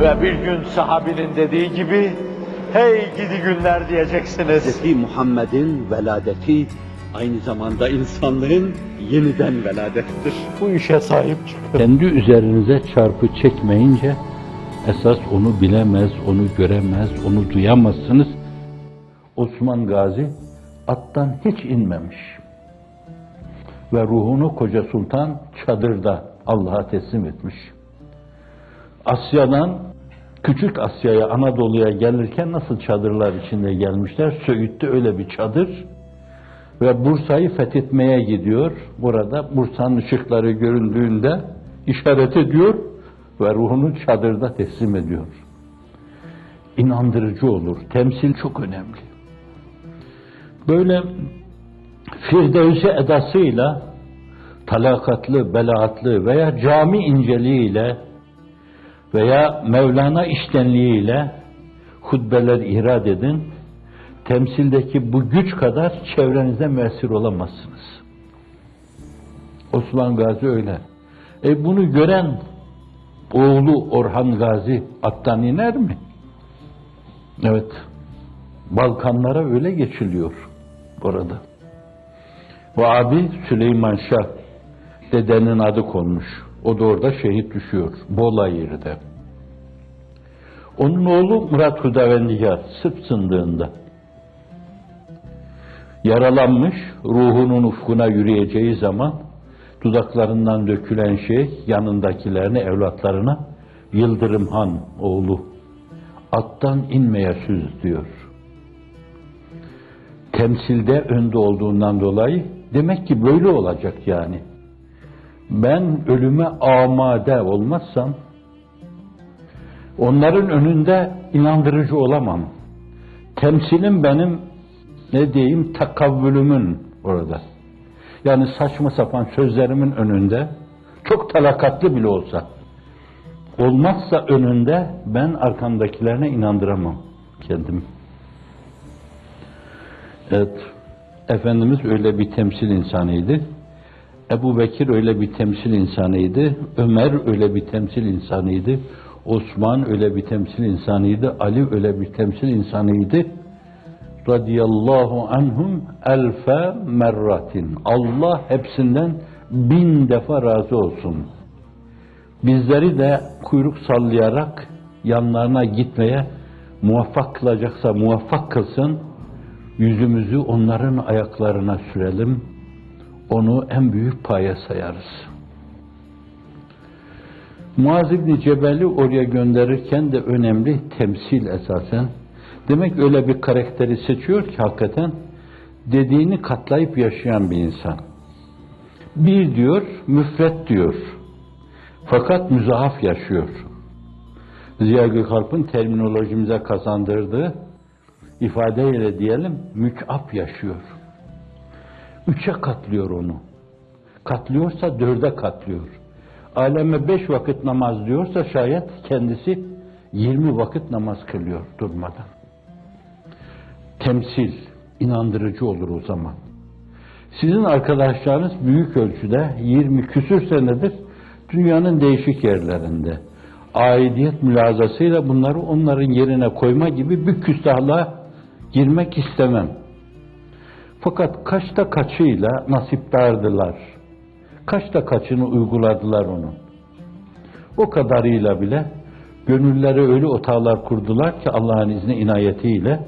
Ve bir gün sahabinin dediği gibi, hey gidi günler diyeceksiniz. Hz. Muhammed'in veladeti aynı zamanda insanlığın yeniden veladettir. Bu işe sahip çıkın. Kendi üzerinize çarpı çekmeyince esas onu bilemez, onu göremez, onu duyamazsınız. Osman Gazi attan hiç inmemiş. Ve ruhunu Koca Sultan çadırda Allah'a teslim etmiş. Asya'dan Küçük Asya'ya, Anadolu'ya gelirken nasıl çadırlar içinde gelmişler? Söğüt'te öyle bir çadır ve Bursa'yı fethetmeye gidiyor. Burada Bursa'nın ışıkları göründüğünde işaret ediyor ve ruhunu çadırda teslim ediyor. İnandırıcı olur. Temsil çok önemli. Böyle Firdevsi edasıyla talakatlı, belaatlı veya cami inceliğiyle veya Mevlana iştenliğiyle hutbeler irad edin. Temsildeki bu güç kadar çevrenizde müessir olamazsınız. Osman Gazi öyle. E bunu gören oğlu Orhan Gazi attan iner mi? Evet. Balkanlara öyle geçiliyor orada. Bu abi Süleyman Şah dedenin adı konmuş. O da orada şehit düşüyor. Bola yerinde. Onun oğlu Murat Hudavendigar Sırp sındığında yaralanmış, ruhunun ufkuna yürüyeceği zaman dudaklarından dökülen şey yanındakilerine, evlatlarına Yıldırım Han oğlu attan inmeye süz diyor. Temsilde önde olduğundan dolayı demek ki böyle olacak yani. Ben ölüme amade olmazsam onların önünde inandırıcı olamam. Temsilim benim ne diyeyim takavvülümün orada. Yani saçma sapan sözlerimin önünde çok talakatlı bile olsa olmazsa önünde ben arkamdakilerine inandıramam kendimi. Evet. Efendimiz öyle bir temsil insanıydı. Ebu Bekir öyle bir temsil insanıydı. Ömer öyle bir temsil insanıydı. Osman öyle bir temsil insanıydı. Ali öyle bir temsil insanıydı. Radiyallahu anhum elfe merratin. Allah hepsinden bin defa razı olsun. Bizleri de kuyruk sallayarak yanlarına gitmeye muvaffak kılacaksa muvaffak kılsın. Yüzümüzü onların ayaklarına sürelim. Onu en büyük paya sayarız. Muaz İbni Cebel'i oraya gönderirken de önemli temsil esasen. Demek öyle bir karakteri seçiyor ki hakikaten dediğini katlayıp yaşayan bir insan. Bir diyor, müfret diyor. Fakat müzahaf yaşıyor. Ziya Gökalp'ın terminolojimize kazandırdığı ifadeyle diyelim mükap yaşıyor. Üçe katlıyor onu. Katlıyorsa dörde katlıyor. Aleme beş vakit namaz diyorsa şayet kendisi yirmi vakit namaz kılıyor durmadan. Temsil, inandırıcı olur o zaman. Sizin arkadaşlarınız büyük ölçüde 20 küsür senedir dünyanın değişik yerlerinde aidiyet mülazasıyla bunları onların yerine koyma gibi bir küstahlığa girmek istemem. Fakat kaçta kaçıyla nasipdardılar. Kaçta kaçını uyguladılar onu. O kadarıyla bile gönüllere öyle otağlar kurdular ki Allah'ın izni inayetiyle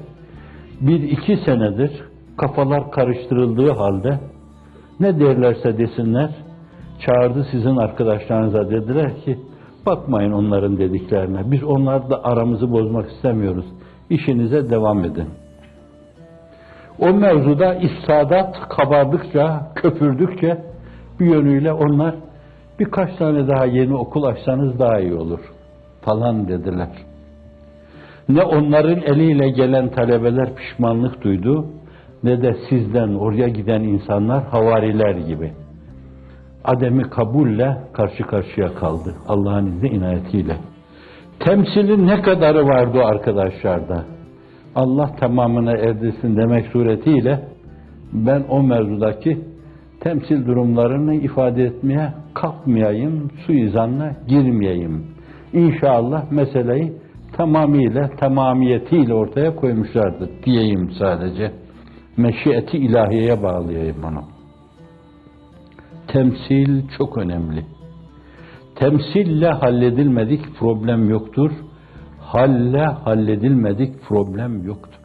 bir iki senedir kafalar karıştırıldığı halde ne derlerse desinler çağırdı sizin arkadaşlarınıza dediler ki bakmayın onların dediklerine biz onlarla aramızı bozmak istemiyoruz işinize devam edin. O mevzuda istadat kabardıkça, köpürdükçe bir yönüyle onlar birkaç tane daha yeni okul açsanız daha iyi olur falan dediler. Ne onların eliyle gelen talebeler pişmanlık duydu, ne de sizden oraya giden insanlar havariler gibi. Ademi kabulle karşı karşıya kaldı Allah'ın izni inayetiyle. Temsilin ne kadarı vardı arkadaşlarda? Allah tamamına erdirsin demek suretiyle ben o mevzudaki temsil durumlarını ifade etmeye kalkmayayım, suizanla girmeyeyim. İnşallah meseleyi tamamıyla, tamamiyetiyle ortaya koymuşlardır diyeyim sadece. Meşiyeti ilahiyeye bağlayayım onu. Temsil çok önemli. Temsille halledilmedik problem yoktur. Halle halledilmedik problem yoktur.